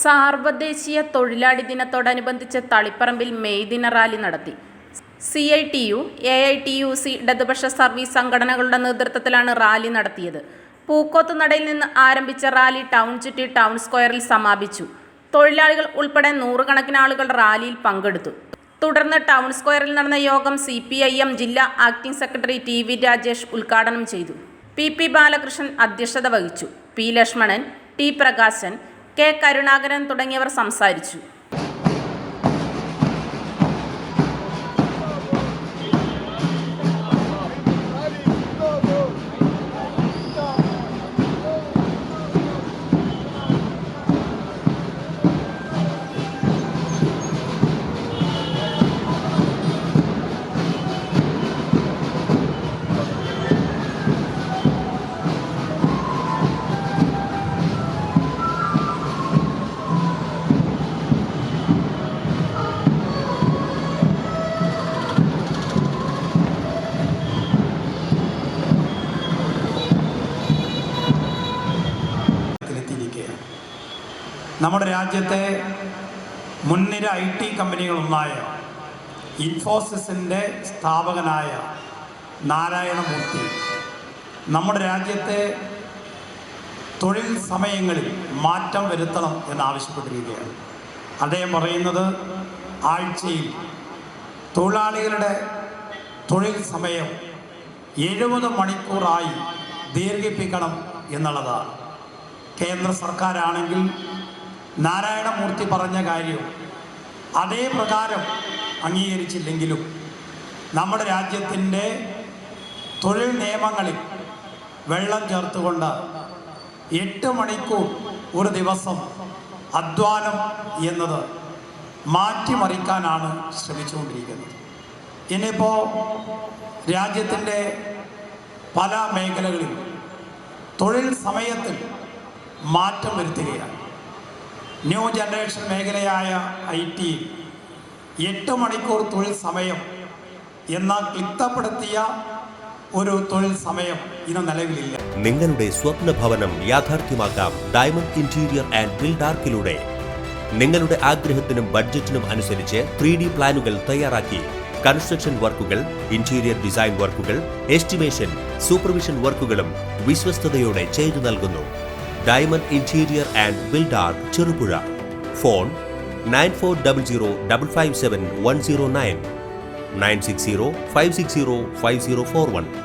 സാർവദേശീയ തൊഴിലാളി ദിനത്തോടനുബന്ധിച്ച് തളിപ്പറമ്പിൽ മെയ് ദിന റാലി നടത്തി. C I T U A I T U C ഇടതുപക്ഷ സർവീസ് സംഘടനകളുടെ നേതൃത്വത്തിലാണ് റാലി നടത്തിയത്. പൂക്കോത്ത് നടയിൽ നിന്ന് ആരംഭിച്ച റാലി ടൗൺ ചുറ്റി ടൗൺ സ്ക്വയറിൽ സമാപിച്ചു. തൊഴിലാളികൾ ഉൾപ്പെടെ നൂറുകണക്കിന് ആളുകൾ റാലിയിൽ പങ്കെടുത്തു. തുടർന്ന് ടൗൺ സ്ക്വയറിൽ നടന്ന യോഗം സി പി ഐ എം ജില്ലാ acting secretary T V Rajesh ഉദ്ഘാടനം ചെയ്തു. പി പി ബാലകൃഷ്ണൻ അധ്യക്ഷത വഹിച്ചു. P Lakshmanan T Prakashan K Karunakaran തുടങ്ങിയവർ സംസാരിച്ചു നമ്മുടെ രാജ്യത്തെ മുൻനിര ഐ ടി കമ്പനികളൊന്നായ ഇൻഫോസിസിന്റെ സ്ഥാപകനായ നാരായണമൂർത്തി. നമ്മുടെ രാജ്യത്തെ തൊഴിൽ സമയങ്ങളിൽ മാറ്റം വരുത്തണം എന്നാവശ്യപ്പെട്ടിരിക്കുകയാണ് അദ്ദേഹം പറയുന്നത് ആഴ്ചയിൽ തൊഴിലാളികളുടെ തൊഴിൽ സമയം എഴുപത് മണിക്കൂറായി ദീർഘിപ്പിക്കണം എന്നുള്ളതാണ്. കേന്ദ്ര സർക്കാരാണെങ്കിൽ നാരായണമൂർത്തി പറഞ്ഞ കാര്യം അതേ പ്രകാരം അംഗീകരിച്ചില്ലെങ്കിലും നമ്മുടെ രാജ്യത്തിന്റെ തൊഴിൽ നിയമങ്ങളിൽ വെള്ളം ചേർത്തുകൊണ്ട് എട്ട് മണിക്കൂർ ഒരു ദിവസം അധ്വാനം എന്നത് മാറ്റിമറിക്കാനാണ് ശ്രമിച്ചുകൊണ്ടിരിക്കുന്നത്. ഇനിയിപ്പോൾ രാജ്യത്തിന്റെ പല മേഖലകളിൽ തൊഴിൽ സമയത്തിൽ മാറ്റം വരുത്തുകയാണ്. ന്യൂ ജനറേഷൻ മേഖലയായ ഐ ടി എട്ട് മണിക്കൂർ തൊഴിൽ സമയം എന്ന ക്ലിപ്തപ്പെടുത്തിയ ഒരു തൊഴിൽ സമയം ഇന്ന് നിലവിലില്ല. നിങ്ങളുടെ സ്വപ്ന ഭവനം യാഥാർത്ഥ്യമാക്കാം ഡയമണ്ട് ഇന്റീരിയർ ആൻഡ് ബിൽഡാർക്കിലൂടെ നിങ്ങളുടെ ആഗ്രഹത്തിനും ബഡ്ജറ്റിനും അനുസരിച്ച് ത്രീ ഡി പ്ലാനുകൾ തയ്യാറാക്കി. കൺസ്ട്രക്ഷൻ വർക്കുകൾ ഇന്റീരിയർ ഡിസൈൻ വർക്കുകൾ എസ്റ്റിമേഷൻ സൂപ്പർവിഷൻ വർക്കുകളും വിശ്വസ്തയോടെ ചെയ്തു നൽകുന്നു. Diamond interior and Buildark Cherupuzha phone nine four double zero double five seven one zero nine nine six zero five six zero five zero four one